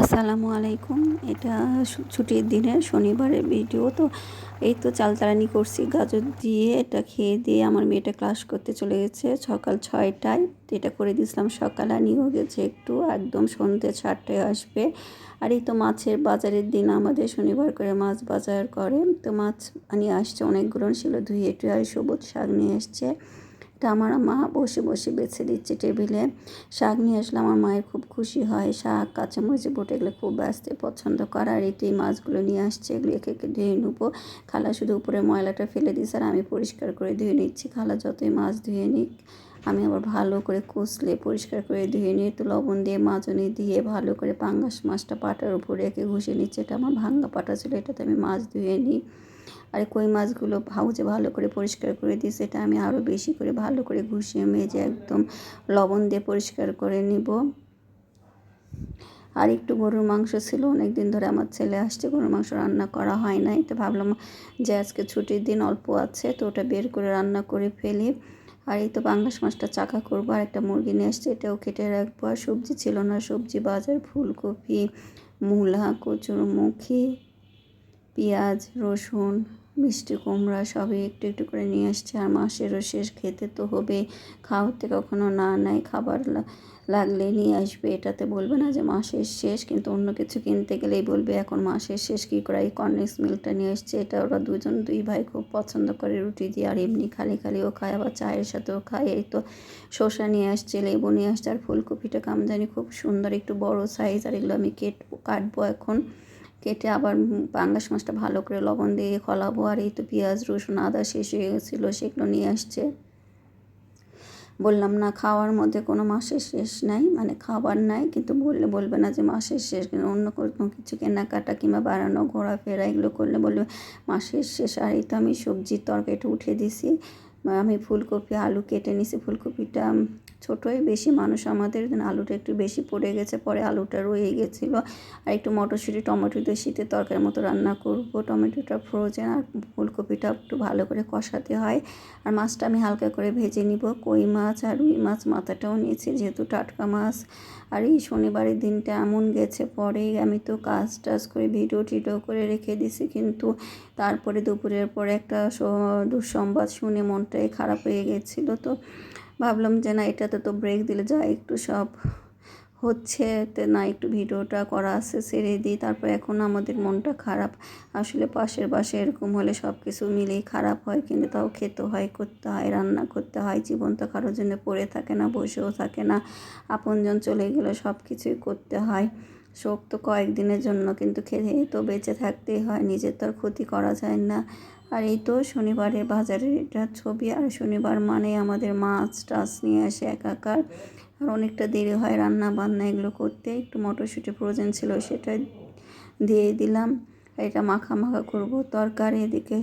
আসসালামু আলাইকুম। এটা ছুটির দিনে শনিবারের ভিডিও তো এই তো চালতারানি করছি। গাজর দিয়ে এটা খেয়ে দিয়ে আমার মেয়েটা ক্লাস করতে চলে গেছে সকাল ছয়টায়। এটা করে দিয়েছিলাম সকালে, আর নিয়েও গেছে একটু। একদম সন্ধ্যে চারটায় আসবে। আর এই তো মাছের বাজারের দিন আমাদের শনিবার করে মাছ বাজার করে। তো মাছ নিয়ে আসছে অনেকগুলো ছিল ধুয়ে টুয়ে আর সবুজ শাক নিয়ে এসছে এটা আমার মা বসে বসে বেছে দিচ্ছে টেবিলে। শাক নিয়ে আসলে আমার মায়ের খুব খুশি হয়। শাক কাঁচামরিচে বটে এগুলো খুব ব্যস্ত পছন্দ করে। আর এই মাছগুলো নিয়ে আসছে, এগুলো একে একে ধুয়ে নেব। খালা শুধু উপরে ময়লাটা ফেলে দিচ্ছে আর আমি পরিষ্কার করে ধুয়ে নিচ্ছি। খালা যতই মাছ ধুয়ে নিক, আমি আবার ভালো করে কষলে পরিষ্কার করে ধুয়ে নিয়ে তো লবণ দিয়ে মাজনি দিয়ে ভালো করে পাঙ্গাস মাছটা পাটার উপরে একে ঘষে নিচ্ছে। এটা আমার ভাঙ্গা পাটা ছিল, এটাতে আমি মাছ ধুয়ে নিই। আর কই মাছগুলো ভাউজে ভালো করে পরিষ্কার করে দিই, সেটা আমি আরও বেশি করে ভালো করে ঘুষিয়ে মেজে একদম লবণ দিয়ে পরিষ্কার করে নিব। আর একটু গরুর মাংস ছিল অনেক দিন ধরে আমার ছেলে আসছে, গরুর মাংস রান্না করা হয় নাই, তো ভাবলাম যে আজকে ছুটির দিন অল্প আছে, তো ওটা বের করে রান্না করে ফেলি। আর এই তো বাংলাস মাছটা চাকা করব, আর একটা মুরগি নিয়ে আসছে, এটাও কেটে রাখব। আর সবজি ছিল না, সবজি বাজার, ফুলকপি, মূলা, কচুরমুখী পেঁয়াজ, রসুন, মিষ্টি কুমড়া সবই একটু একটু করে নিয়ে আসছে। আর মাসেরও শেষ খেতে তো হবে। খাওয়াতে কখনো না, নাই খাবার লাগলে নিয়ে আসবে। এটাতে বলবে না যে মাসের শেষ, কিন্তু অন্য কিছু কিনতে গেলেই বলবে, এখন মাসের শেষ কী করে? এই কর্নেক্স মিল্কটা নিয়ে আসছে। এটা ওরা দুজন, দুই ভাই খুব পছন্দ করে রুটি দিয়ে। আর এমনি খালি খালিও খায়, আবার চায়ের সাথেও খায়। এই তো শসা নিয়ে আসছে, লেবু নিয়ে আসছে, আর ফুলকপিটা কাম জানি খুব সুন্দর, একটু বড় সাইজ আর এগুলো আমি কেট, কাটবো এখন। কেটে আবার পাঙ্গাস মাছটা ভালো করে লবণ দিয়ে খলাবো। আর এই তো পেঁয়াজ, রসুন, আদা শেষ হয়ে গেছিল, সেগুলো নিয়ে আসছে। বললাম, না, খাওয়ার মধ্যে কোনো মাসের শেষ নাই। মানে খাবার নাই, কিন্তু বললে, বলবে না যে মাসের শেষ। অন্য কোনো কিছু কেনাকাটা কিংবা বাড়ানো, ঘোরাফেরা এগুলো করলে বলবে মাসের শেষ। আর এই তো আমি সবজির তরকারিটা উঠে দিছি আমি ফুলকপি, আলু কেটে নিছি ফুলকপিটা ছোটোই, বেশি মানুষ আমাদের আলুটা একটু বেশি পড়ে গেছে, পরে আলুটা রয়ে গেছিল। আর একটু মটরশুঁটি টমেটো দিয়ে শীতের তরকারির মতো রান্না করব। টমেটোটা ফ্রোজেন আর ফুলকপিটা একটু ভালো করে কষাতে হয়। আর মাছটা আমি হালকা করে ভেজে নিব। কই মাছ আর রুই মাছ মাথাটাও নিয়েছি, যেহেতু টাটকা মাছ। আর এই শনিবারের দিনটা এমন গেছে, পরেই আমি তো কাজ টাজ করে ভিডিও টিডিও করে রেখে দিছি, কিন্তু তারপরে দুপুরের পরে একটা দুঃসংবাদ শুনে মনটাই খারাপ হয়ে গেছিল। তো ভাবলাম যে না, এটাতে তো ব্রেক দিলে যা একটু সব হচ্ছে না একটু ভিডিওটা করা আছে ছেড়ে দিই। তারপর এখন আমাদের মনটা খারাপ। আসলে পাশের পাশে এরকম হলে সব কিছু মিলেই খারাপ হয়, কিন্তু তাও খেতে হয়, করতে হয়, রান্না করতে হয়, জীবন তো কারোর জন্য পড়ে থাকে না, বসেও থাকে না। আপনজন চলে গেলে সব কিছুই করতে হয়। শোক তো কয়েকদিনের জন্য, কিন্তু খেয়ে তো বেঁচে থাকতেই হয়, নিজের তো আর ক্ষতি করা যায় না। আর এই তো শনিবারে বাজারের এটা ছবি, আর শনিবার মানে আমাদের মাছ টাছ নিয়ে আসে একাকার। আর অনেকটা দেরি হয় রান্না বান্না এগুলো করতে, একটু মটরশুঁটি প্রয়োজন ছিল সেটা দিয়ে দিলাম। আর এটা মাখা মাখা করব, তরকারি এদিকে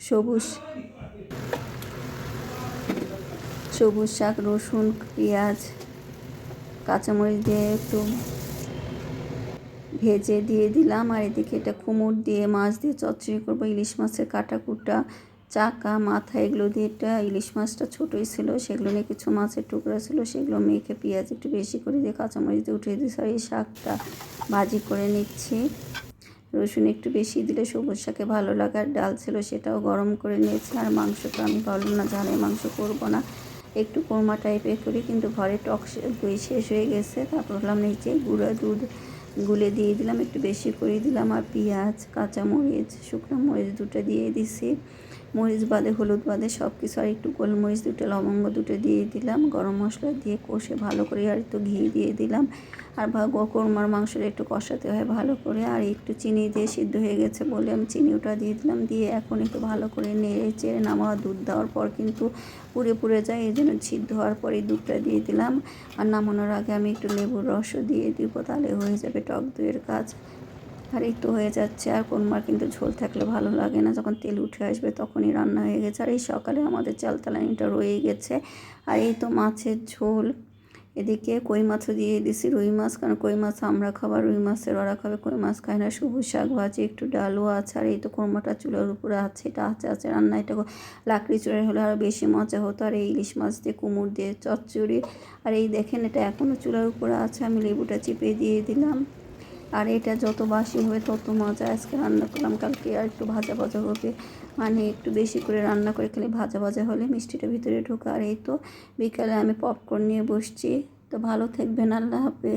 সবুজ সবুজ শাক, রসুন, পেঁয়াজ, কাঁচামরিচ দিয়ে একটু ভেজে দিয়ে দিলাম। আর এদিকে এটা কুমড় দিয়ে মাছ দিয়ে চচ্চড়ি করব। ইলিশ মাছের কাটা কুটা চাকা, মাথা, এগুলো দিয়ে এটা ইলিশ মাছটা ছোটোই ছিল। সেগুলো নিয়ে কিছু মাছের টুকরা ছিল। সেগুলো মেখে পেঁয়াজ একটু বেশি করে দিয়ে কাঁচামরিচ দিয়ে উঠিয়ে দিয়েছি আর এই শাকটা ভাজি করে নিচ্ছি। রসুন একটু বেশি দিলে সবুজ শাকে ভালো লাগার ডাল ছিল সেটাও গরম করে নিয়েছি। আর মাংসটা আমি ভাবলাম, না, ঝালের মাংস করব না। একটু কোরমা টাইপের করি, কিন্তু ঘরে টক দই শেষ হয়ে গেছে। তারপর ভাবলাম নিচে গুঁড়া দুধ গুলে দিয়ে দিলাম, একটু বেশি করে দিলাম, আর পেঁয়াজ, কাঁচামরিচ, শুকনো মরিচ দুটো দিয়ে দিছি। মরিচ বাদে হলুদ বাদে সব কিছু আর একটু গোলমরিচ দুটো, লবঙ্গ দুটো দিয়ে দিলাম। গরম মশলা দিয়ে কষে ভালো করে আর একটু ঘি দিয়ে দিলাম। আর কোরমার মাংসটা একটু কষাতে হয় ভালো করে। আর একটু চিনি দিয়ে সিদ্ধ হয়ে গেছে বলে আমি চিনি ওটা দিয়ে দিলাম। দিয়ে এখন একটু ভালো করে নেড়ে চেড়ে নামা দুধ দেওয়ার পর কিন্তু পুড়ে পুড়ে যায়, এই জন্য সিদ্ধ হওয়ার পরে দুধটা দিয়ে দিলাম। আর নামানোর আগে আমি একটু লেবুর রসও দিয়ে দিব, তাহলে হয়ে যাবে টক দইয়ের কাজ। আর তো হয়ে যাচ্ছে, আর কোনমার কিন্তু ঝোল থাকলে ভালো লাগে না। যখন তেল উঠে আসবে তখনই রান্না হয়ে গেছে। আর এই সকালে আমাদের চালতালানিটা রয়ে গেছে। আর এই তো মাছের ঝোল। এদিকে কই মাছও দিয়ে দিছি, রুই মাছ, কারণ কই মাছ আমরা খাবার রুই মাছের ওরা খাবে, কই মাছ খায় না, সবুজ শাক ভাজি, একটু ডালও আছে, আর এই তো কোরমাটা চুলার উপরে আছে, এটা আছে আছে রান্না এটা লাকড়ি চুলার হলে আরও বেশি মজা হতো, আর এই ইলিশ মাছ দিয়ে কুমড় দিয়ে চচ্চড়ি, আর এই দেখেন এটা এখনও চুলার উপরে আছে, আমি লেবুটা চিপে দিয়ে দিলাম। আর এটা যত বাসি হবে তত মজা। আজকে রান্না করলাম, কালকে আর একটু ভাজা ভাজা হবে। মানে একটু বেশি করে রান্না করে খেলে ভাজা ভাজা হলে মিষ্টিটা ভিতরে ঢোকা। আর এই তো বিকালে আমি পপকর্ন নিয়ে বসছি। তো ভালো থাকবেন, আল্লাহ হাফেজ।